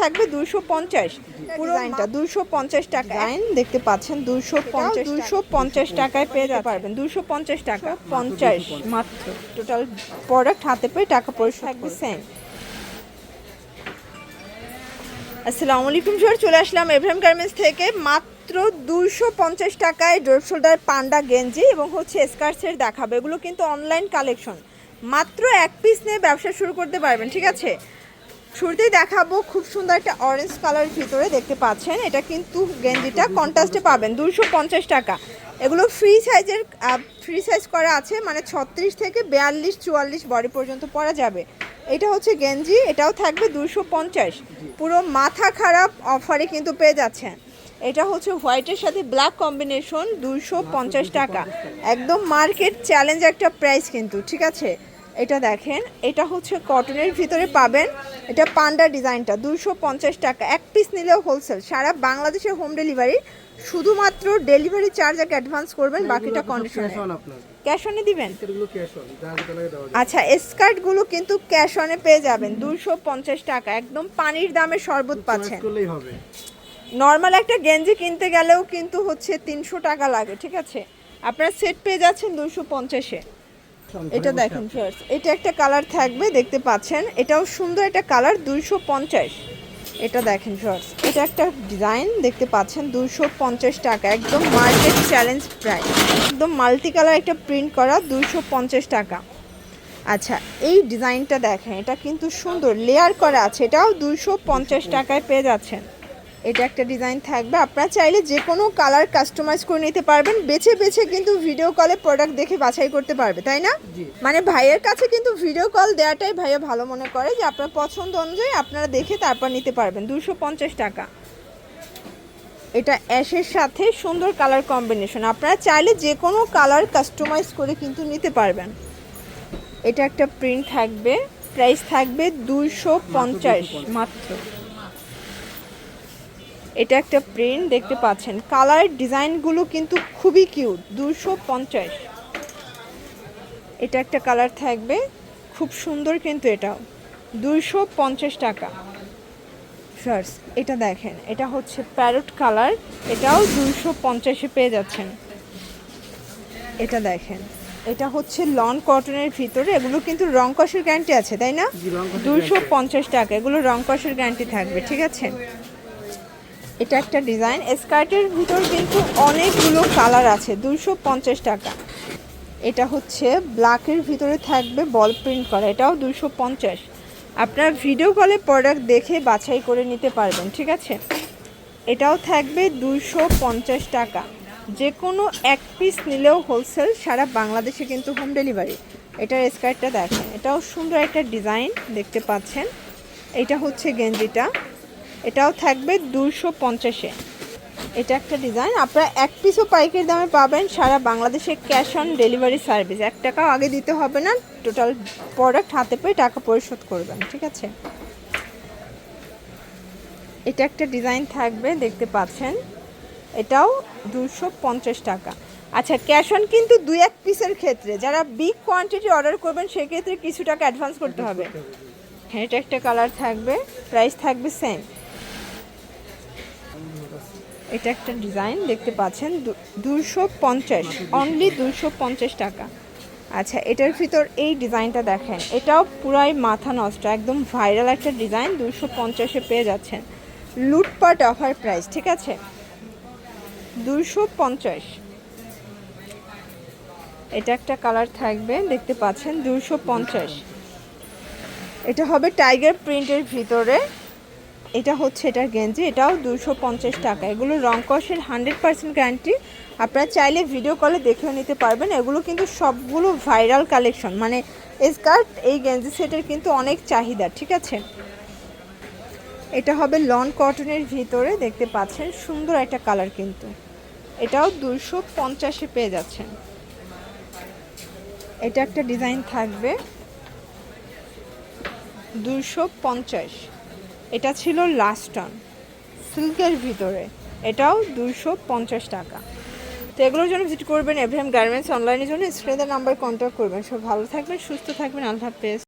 থাকবে দুশো পঞ্চাশ। পুরো লাইনটা দুশো পঞ্চাশ টাকা। লাইন দেখতে পাচ্ছেন দুশো পঞ্চাশ দুশো পঞ্চাশ টাকায় পেয়ে যেতে পারবেন। দুশো পঞ্চাশ টাকা। পঞ্চাশ। মাত্র। টোটাল প্রোডাক্ট হাতে পেয়ে টাকা পরিশোধ থাকবে সেম আসসালামু আলাইকুম স্যার চলে আসলাম এভরাম গার্মেন্টস থেকে। মাত্র দুশো পঞ্চাশ টাকায় ড্রপ শোল্ডার পান্ডা গেঞ্জি এবং হচ্ছে স্কার্টসের দেখাবে। এগুলো কিন্তু অনলাইন কালেকশন মাত্র এক পিস নিয়ে ব্যবসা শুরু করতে পারবেন ঠিক আছে? শুরুতেই দেখাবো খুব সুন্দর একটা অরেঞ্জ কালার ভিতরে দেখতে পাচ্ছেন। এটা কিন্তু গেঞ্জিটা কন্ট্রাস্টে পাবেন দুশো টাকা। এগুলো ফ্রি সাইজের ফ্রি সাইজ করা আছে মানে ছত্রিশ থেকে বিয়াল্লিশ, চুয়াল্লিশ বডি পর্যন্ত পরা যাবে। এটা হচ্ছে গেঞ্জি, এটাও থাকবে দুশো পঞ্চাশ। পুরো মাথা খারাপ অফারে কিন্তু পেয়ে যাচ্ছেন। এটা হচ্ছে হোয়াইটের সাথে ব্ল্যাক কম্বিনেশন দুশো পঞ্চাশ টাকা। একদম মার্কেট চ্যালেঞ্জ একটা প্রাইস কিন্তু, ঠিক আছে? এটা দেখেন এটা হচ্ছে কটনের ভিতরে পাবেন। এটা পান্ডা ডিজাইনটা দুশো পঞ্চাশ টাকা। এক পিস নিলেও হোলসেল সারা বাংলাদেশে হোম ডেলিভারি শুধুমাত্র ডেলিভারি চার্জ আগে অ্যাডভান্স করবেন বাকিটা কন্ডিশনে ক্যাশ অন দিবেন? আচ্ছা স্কার্টগুলো কিন্তু ক্যাশ অনে পেয়ে যাবেন দুশো পঞ্চাশ টাকা। একদম পানির দামে শরবত পাচ্ছেন। নর্মাল একটা গেঞ্জি কিনতে গেলেও কিন্তু হচ্ছে তিনশো টাকা লাগে ঠিক আছে? আপনারা সেট পেয়ে যাচ্ছেন দুশো পঞ্চাশে। এটা দেখেন ফার্স্ট এটা একটা কালার থাকবে দেখতে পাচ্ছেন। এটাও সুন্দর একটা কালার দুইশো পঞ্চাশ। এটা দেখেন ফার্স্ট এটা একটা ডিজাইন দেখতে পাচ্ছেন দুইশো পঞ্চাশ টাকা একদম মার্কেট চ্যালেঞ্জ প্রাইস একদম মাল্টি কালার একটা প্রিন্ট করা দুইশো পঞ্চাশ টাকা। আচ্ছা এই ডিজাইনটা দেখেন এটা কিন্তু সুন্দর লেয়ার করা আছে এটাও দুইশো পঞ্চাশ। টাকায় পেয়ে যাচ্ছেন। এটা একটা ডিজাইন থাকবে। আপনারা চাইলে যে কোনো কালার কাস্টমাইজ করে নিতে পারবেন। বেছে বেছে কিন্তু ভিডিও কলে প্রোডাক্ট দেখে বাছাই করতে পারবে তাই না? মানে ভাইয়ের কাছে কিন্তু ভিডিও কল দেওয়াটাই ভাইয়া ভালো মনে করে যে আপনার পছন্দ অনুযায়ী আপনারা দেখে তারপর নিতে পারবেন। দুশো পঞ্চাশ টাকা। এটা অ্যাশের সাথে সুন্দর কালার কম্বিনেশন আপনারা চাইলে যে কোনো কালার কাস্টমাইজ করে কিন্তু নিতে পারবেন। এটা একটা প্রিন্ট থাকবে। প্রাইস থাকবে দুইশো পঞ্চাশ। মাত্র। এটা একটা প্রিন্ট দেখতে পাচ্ছেন। কালার ডিজাইনগুলো কিন্তু খুবই কিউট দুশো পঞ্চাশ। এটা একটা কালার থাকবে খুব সুন্দর কিন্তু এটাও দুইশো পঞ্চাশ টাকা। ফার্স্ট এটা দেখেন এটা হচ্ছে প্যারট কালার এটাও দুইশো পঞ্চাশে পেয়ে যাচ্ছেন। এটা দেখেন এটা হচ্ছে লন কটনের ভিতরে এগুলো কিন্তু রং কষের গ্যারান্টি আছে তাই না? দুশো পঞ্চাশ টাকা এগুলো রং কষের গ্যারান্টি থাকবে ঠিক আছে? এটা একটা ডিজাইন। স্কার্টের ভিতর কিন্তু অনেকগুলো কালার আছে দুশো পঞ্চাশ টাকা। এটা হচ্ছে ব্ল্যাকের ভিতরে থাকবে বল প্রিন্ট করা, এটাও দুশো পঞ্চাশ। আপনারা ভিডিও কলে প্রোডাক্ট দেখে বাছাই করে নিতে পারবেন, ঠিক আছে? এটাও থাকবে দুশো পঞ্চাশ টাকা। যে কোনো এক পিস নিলেও হোলসেল, সারা বাংলাদেশে কিন্তু হোম ডেলিভারি। এটার স্কার্টটা দেখেন, এটাও সুন্দর একটা ডিজাইন দেখতে পাচ্ছেন। এটা হচ্ছে গেঞ্জিটা। এটাও থাকবে দুশো পঞ্চাশে। এটা একটা ডিজাইন। আপনারা এক পিসও পাইকারি দামে পাবেন সারা বাংলাদেশে ক্যাশ অন ডেলিভারি সার্ভিস। এক টাকাও আগে দিতে হবে না টোটাল প্রোডাক্ট হাতে পেয়ে টাকা পরিশোধ করবেন ঠিক আছে? এটা একটা ডিজাইন থাকবে দেখতে পাচ্ছেন। এটাও দুশো পঞ্চাশ টাকা। আচ্ছা ক্যাশ অন কিন্তু দুই এক পিসের ক্ষেত্রে। যারা বিগ কোয়ান্টিটি অর্ডার করবেন সেক্ষেত্রে কিছু টাকা অ্যাডভান্স করতে হবে। হ্যাঁ এটা একটা কালার থাকবে প্রাইস থাকবে সেম। এটা একটা ডিজাইন, দেখতে পাচ্ছেন দুশো পঞ্চাশ অনলি দুশো পঞ্চাশ টাকা। আচ্ছা এটার ভিতর এই ডিজাইনটা দেখেন, এটাও পুরাই মাথা নষ্ট, একদম ভাইরাল একটা ডিজাইন, দুশো পঞ্চাশে পেয়ে যাচ্ছেন। লুটপাট অফার প্রাইস, ঠিক আছে? দুশো পঞ্চাশ। এটা একটা কালার থাকবে, দেখতে পাচ্ছেন, দুশো পঞ্চাশ। এটা হবে টাইগার প্রিন্টের ভিতরে। এটা হচ্ছে এটার গেঞ্জি, এটাও দুশো পঞ্চাশ টাকা। এগুলো রং কষের হান্ড্রেড পার্সেন্ট গ্যারান্টি আপনারা চাইলে ভিডিও কলে দেখেও নিতে পারবেন। এগুলো কিন্তু সবগুলো ভাইরাল কালেকশন মানে স্কার্ট এই গেঞ্জি সেটের কিন্তু অনেক চাহিদা, ঠিক আছে? এটা হবে লন কটনের ভিতরে, দেখতে পাচ্ছেন, সুন্দর একটা কালার কিন্তু। এটাও দুশো পঞ্চাশে পেয়ে যাচ্ছেন। এটা একটা ডিজাইন থাকবে। দুশো পঞ্চাশ। এটা ছিল লাস্ট টন সিল্কের ভিতরে। এটাও দুইশো পঞ্চাশ টাকা। তো এগুলোর জন্য ভিজিট করবেন এভরিএম গার্মেন্টস অনলাইনের জন্য। স্ক্রিনের নাম্বার কন্ট্যাক্ট করবেন। সব ভালো থাকবেন, সুস্থ থাকবেন। আল্লাহ হাফেজ।